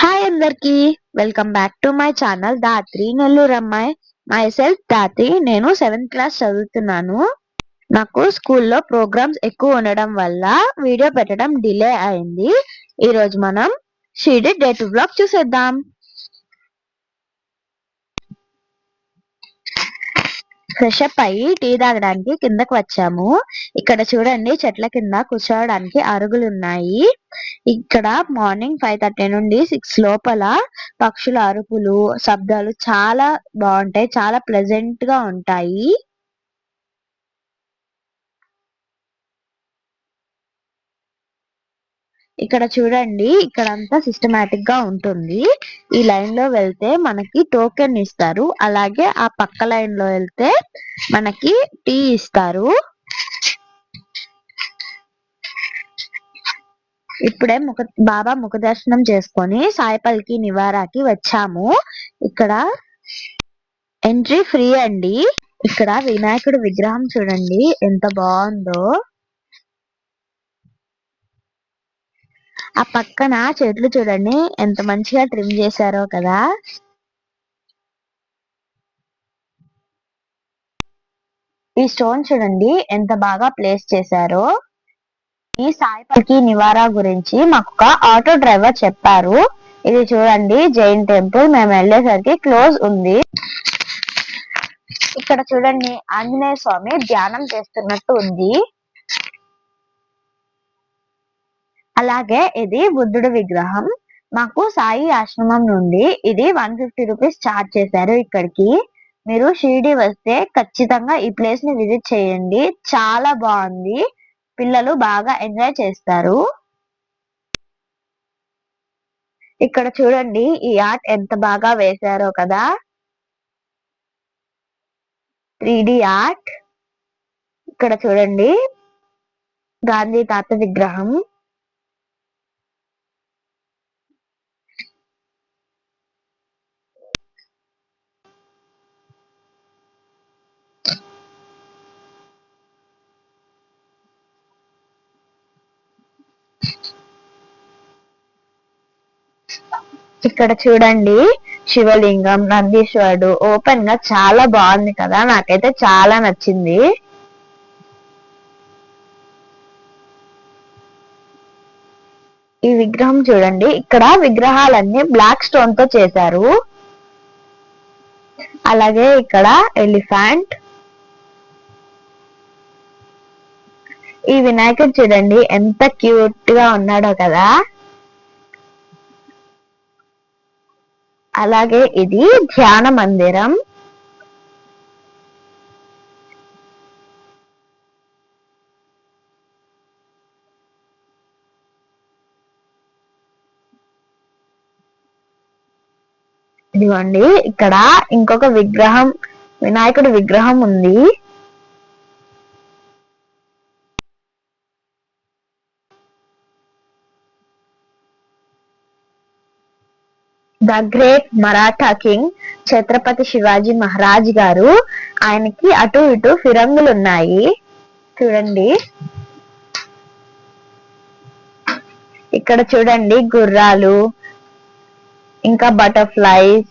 Hi అందరికి welcome back to my channel Dhatri Nellore అమ్మాయి my self Dhatri నేను seventh class చదువుతున్నాను. నాకు స్కూల్లో ప్రోగ్రామ్స్ ఎక్కువ ఉండడం వల్ల వీడియో పెట్టడం డిలే అయింది. ఈరోజు మనం షీడి డే టు బ్లాగ్ చూసేద్దాం. ఫ్రెష్ అప్ అయ్యి టీ తాగడానికి కిందకు వచ్చాము. ఇక్కడ చూడండి చెట్ల కింద కూర్చోవడానికి అరుగులు ఉన్నాయి ఇక్కడ మార్నింగ్ ఫైవ్ థర్టీ నుండి సిక్స్ లోపల పక్షుల అరుపులు శబ్దాలు చాలా బాగుంటాయి చాలా ప్లెజెంట్గా ఉంటాయి. ఇక్కడ చూడండి ఇక్కడ అంతా సిస్టమేటిక్గా ఉంటుంది. ఈ లైన్లో వెళ్తే మనకి టోకెన్ ఇస్తారు. అలాగే ఆ పక్క లైన్లో వెళ్తే మనకి టీ ఇస్తారు. ఇప్పుడే ముఖ బాబా ముఖ దర్శనం చేసుకొని సాయిపల్కి నివారాకి వచ్చాము. ఇక్కడ ఎంట్రీ ఫ్రీ అండి. ఇక్కడ వినాయకుడి విగ్రహం చూడండి ఎంత బాగుందో. ఆ పక్కన చెట్లు చూడండి. ఎంత మంచిగా ట్రిమ్ చేశారో కదా. ఈ స్టోన్ చూడండి ఎంత బాగా ప్లేస్ చేశారో. ఈ సాయిపల్కి నివారా గురించి మాకు ఒక ఆటో డ్రైవర్ చెప్పారు. ఇది చూడండి జైన్ టెంపుల్. మేము వెళ్ళేసరికి క్లోజ్ ఉంది. ఇక్కడ చూడండి ఆంజనేయ స్వామి ధ్యానం చేస్తున్నట్టు ఉంది. అలాగే ఇది బుద్ధుడి విగ్రహం. మాకు సాయి ఆశ్రమం నుండి ఇది వన్ ఫిఫ్టీ రూపీస్ ఛార్జ్ చేశారు ఇక్కడికి. మీరు షిరిడి వస్తే ఖచ్చితంగా ఈ ప్లేస్ని విజిట్ చేయండి. చాలా బాగుంది. పిల్లలు బాగా ఎంజాయ్ చేస్తారు. ఇక్కడ చూడండి ఈ ఆర్ట్ ఎంత బాగా వేశారో కదా. Three art. ఇక్కడ చూడండి గాంధీ తాత విగ్రహం. ఇక్కడ చూడండి శివలింగం నందీశ్వరుడు. ఓపెన్గా చాలా బాగుంది కదా. నాకైతే చాలా నచ్చింది. ఈ విగ్రహం చూడండి. ఇక్కడ విగ్రహాలన్నీ బ్లాక్ స్టోన్తో చేశారు. అలాగే ఇక్కడ ఎలిఫెంట్ ఈ వినాయకుడు చూడండి ఎంత క్యూట్గా ఉన్నాడో కదా. అలాగే ఇది ధ్యాన మందిరం. ఇదిగోండి ఇక్కడ ఇంకొక విగ్రహం వినాయకుడి విగ్రహం ఉంది. The great Maratha king Chhatrapati Shivaji Maharaj గారు ఆయనకి అటు ఇటు ఫిరంగులు ఉన్నాయి చూడండి. ఇక్కడ చూడండి గుర్రాలు ఇంకా బటర్ఫ్లైస్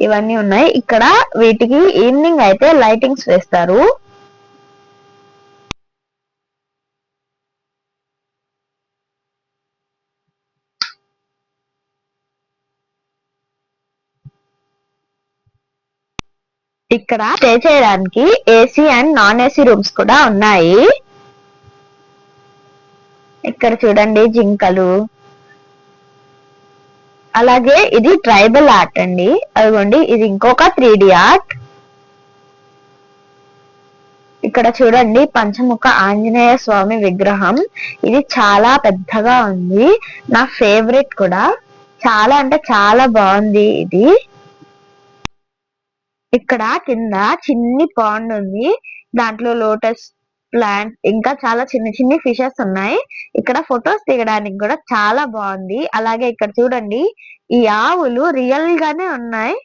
ఇవన్నీ ఉన్నాయి. ఇక్కడ వీటికి ఈవినింగ్ అయితే లైటింగ్స్ వేస్తారు. ఇక్కడ స్టే చేయడానికి AC and non AC rooms కూడా ఉన్నాయి. ఇక్కడ చూడండి జింకలు. అలాగే ఇది ట్రైబల్ ఆర్ట్ అండి. అదిగోండి ఇది ఇంకొక త్రీ ఆర్ట్ ఇక్కడ చూడండి పంచముఖ ఆంజనేయ స్వామి విగ్రహం. ఇది చాలా పెద్దగా ఉంది. నా ఫేవరెట్ కూడా. చాలా అంటే చాలా బాగుంది ఇది. ఇక్కడ కింద చిన్ని పాండ్ ఉంది. దాంట్లో లోటస్ ప్లాంట్ ఇంకా చాలా చిన్న చిన్ని ఫిషెస్ ఉన్నాయి. ఇక్కడ ఫొటోస్ దిగడానికి కూడా చాలా బాగుంది. అలాగే ఇక్కడ చూడండి ఈ ఆవులు రియల్ గానే ఉన్నాయి.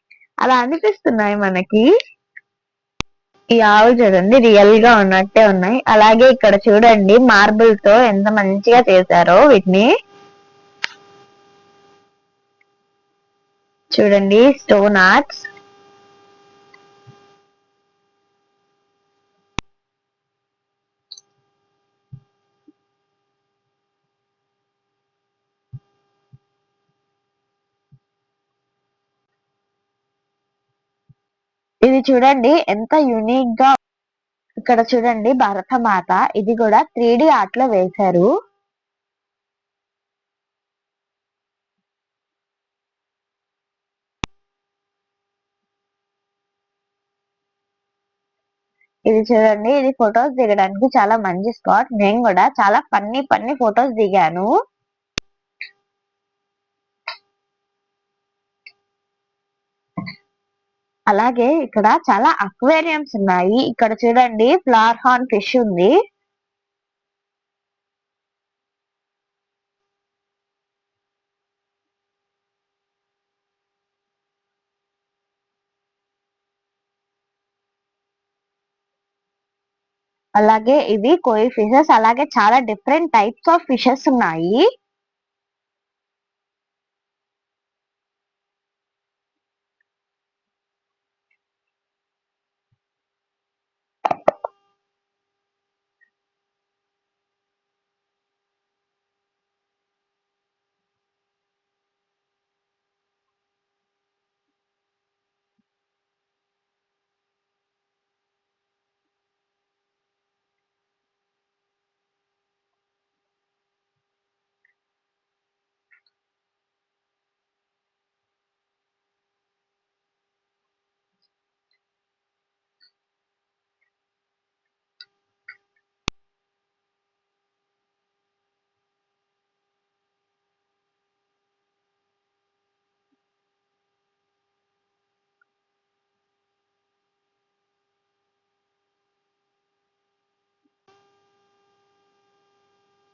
అలా అనిపిస్తున్నాయి మనకి. ఈ ఆవులు చూడండి రియల్గా ఉన్నట్టే ఉన్నాయి. అలాగే ఇక్కడ చూడండి మార్బుల్తో ఎంత మంచిగా చేశారో వీటిని. చూడండి స్టోన్ ఆర్ట్స్ ఇది చూడండి ఎంత యూనిక్గా ఇక్కడ చూడండి భరతమాత. ఇది కూడా త్రీ డి ఆర్ట్లో వేశారు. ఇది చూడండి ఇది ఫొటోస్ దిగడానికి చాలా మంచి స్పాట్ నేను కూడా చాలా పన్ని పన్ని ఫొటోస్ దిగాను. అలాగే ఇక్కడ చాలా అక్వేరియంస్ ఉన్నాయి. ఇక్కడ చూడండి ఫ్లవర్ హార్న్ ఫిష్ ఉంది. అలాగే ఇవి కోయి ఫిషెస్ అలాగే చాలా డిఫరెంట్ టైప్స్ ఆఫ్ ఫిషెస్ ఉన్నాయి.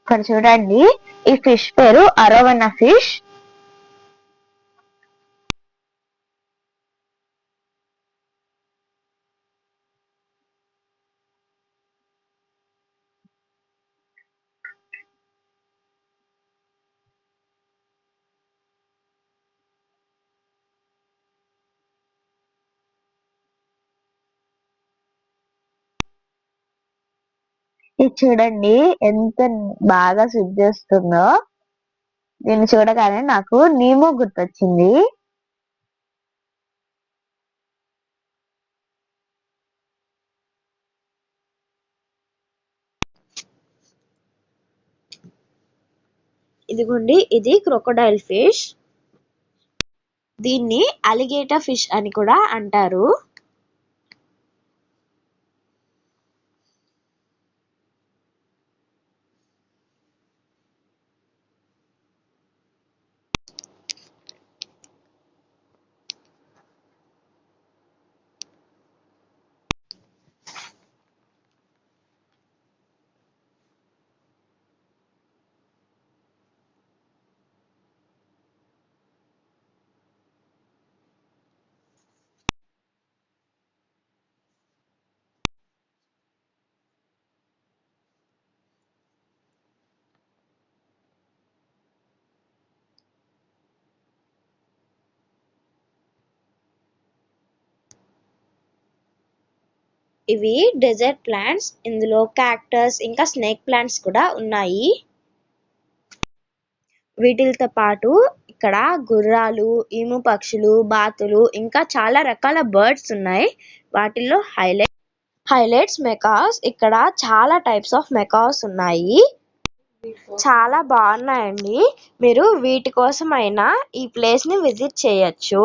ఇక్కడ చూడండి. ఈ ఫిష్ పేరు అరోవన్న ఫిష్. ఇది చూడండి ఎంత బాగా స్విప్ చేస్తుందో. దీన్ని చూడగానే నాకు నీమో గుర్తొచ్చింది. ఇదిగోండి ఇది క్రొకోడైల్ ఫిష్ దీన్ని అలిగేటర్ ఫిష్ అని కూడా అంటారు. ఇవి డెజర్ట్ ప్లాంట్స్ ఇందులో క్యాక్టస్ ఇంకా స్నేక్ ప్లాంట్స్ కూడా ఉన్నాయి. వీటితో పాటు ఇక్కడ గుర్రాలు ఈము పక్షులు బాతులు ఇంకా చాలా రకాల బర్డ్స్ ఉన్నాయి. వాటిల్లో హైలైట్ హైలైట్స్ మెకాస్ ఇక్కడ చాలా టైప్స్ ఆఫ్ మెకాస్ ఉన్నాయి. చాలా బాగున్నాయండి. మీరు వీటి కోసమైనా ఈ ప్లేస్ని విజిట్ చేయొచ్చు.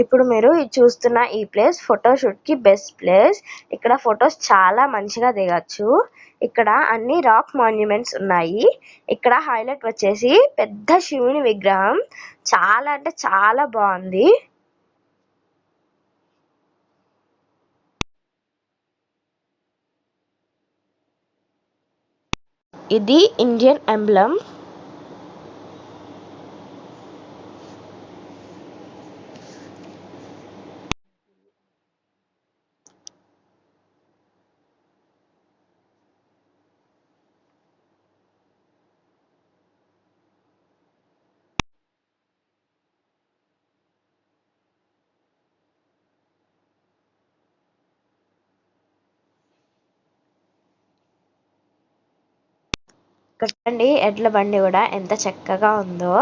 ఇప్పుడు మీరు చూస్తున్న ఈ ప్లేస్ ఫోటోషూట్కి బెస్ట్ ప్లేస్. ఇక్కడ ఫొటోస్ చాలా మంచిగా దిగచ్చు. ఇక్కడ అన్ని రాక్ మాన్యుమెంట్స్ ఉన్నాయి. ఇక్కడ హైలైట్ వచ్చేసి పెద్ద శివుని విగ్రహం. చాలా అంటే చాలా బాగుంది. ఇది ఇండియన్ ఎంబ్లమ్. చూడండి ఎడ్ల బండి కూడా ఎంత చక్కగా ఉందో.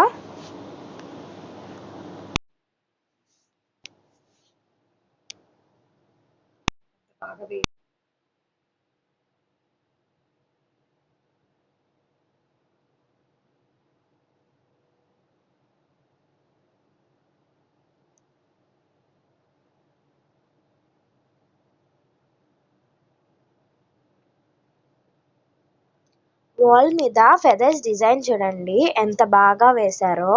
వాల్ మీద ఫెదర్స్ డిజైన్ చూడండి. ఎంత బాగా వేశారో.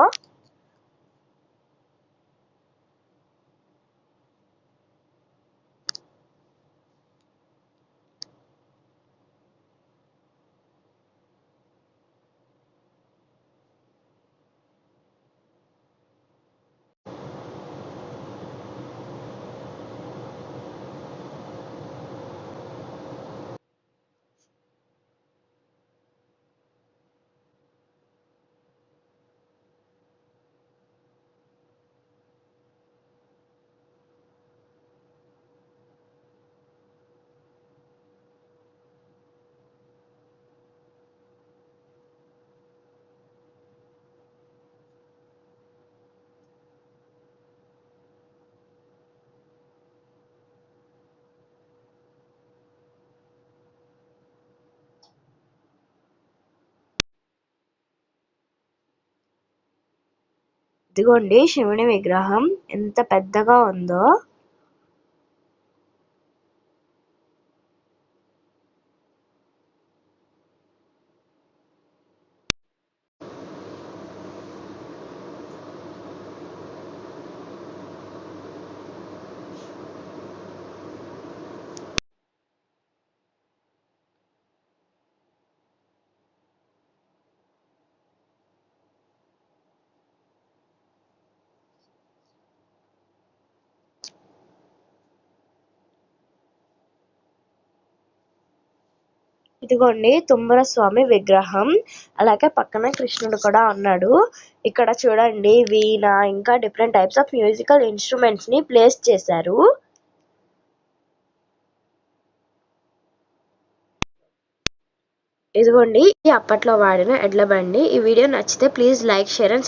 ఇదిగోండి శివుని విగ్రహం ఎంత పెద్దగా ఉందో. ఇదిగోండి తుమ్మర స్వామి విగ్రహం. అలాగే పక్కన కృష్ణుడు కూడా ఉన్నాడు. ఇక్కడ చూడండి వీణ ఇంకా డిఫరెంట్ టైప్స్ ఆఫ్ మ్యూజికల్ ఇన్స్ట్రుమెంట్స్ని ప్లేస్ చేశారు. ఇదిగోండి అప్పట్లో వాడిన ఎడ్ల బండి. ఈ వీడియో నచ్చితే ప్లీజ్ లైక్ షేర్ అండ్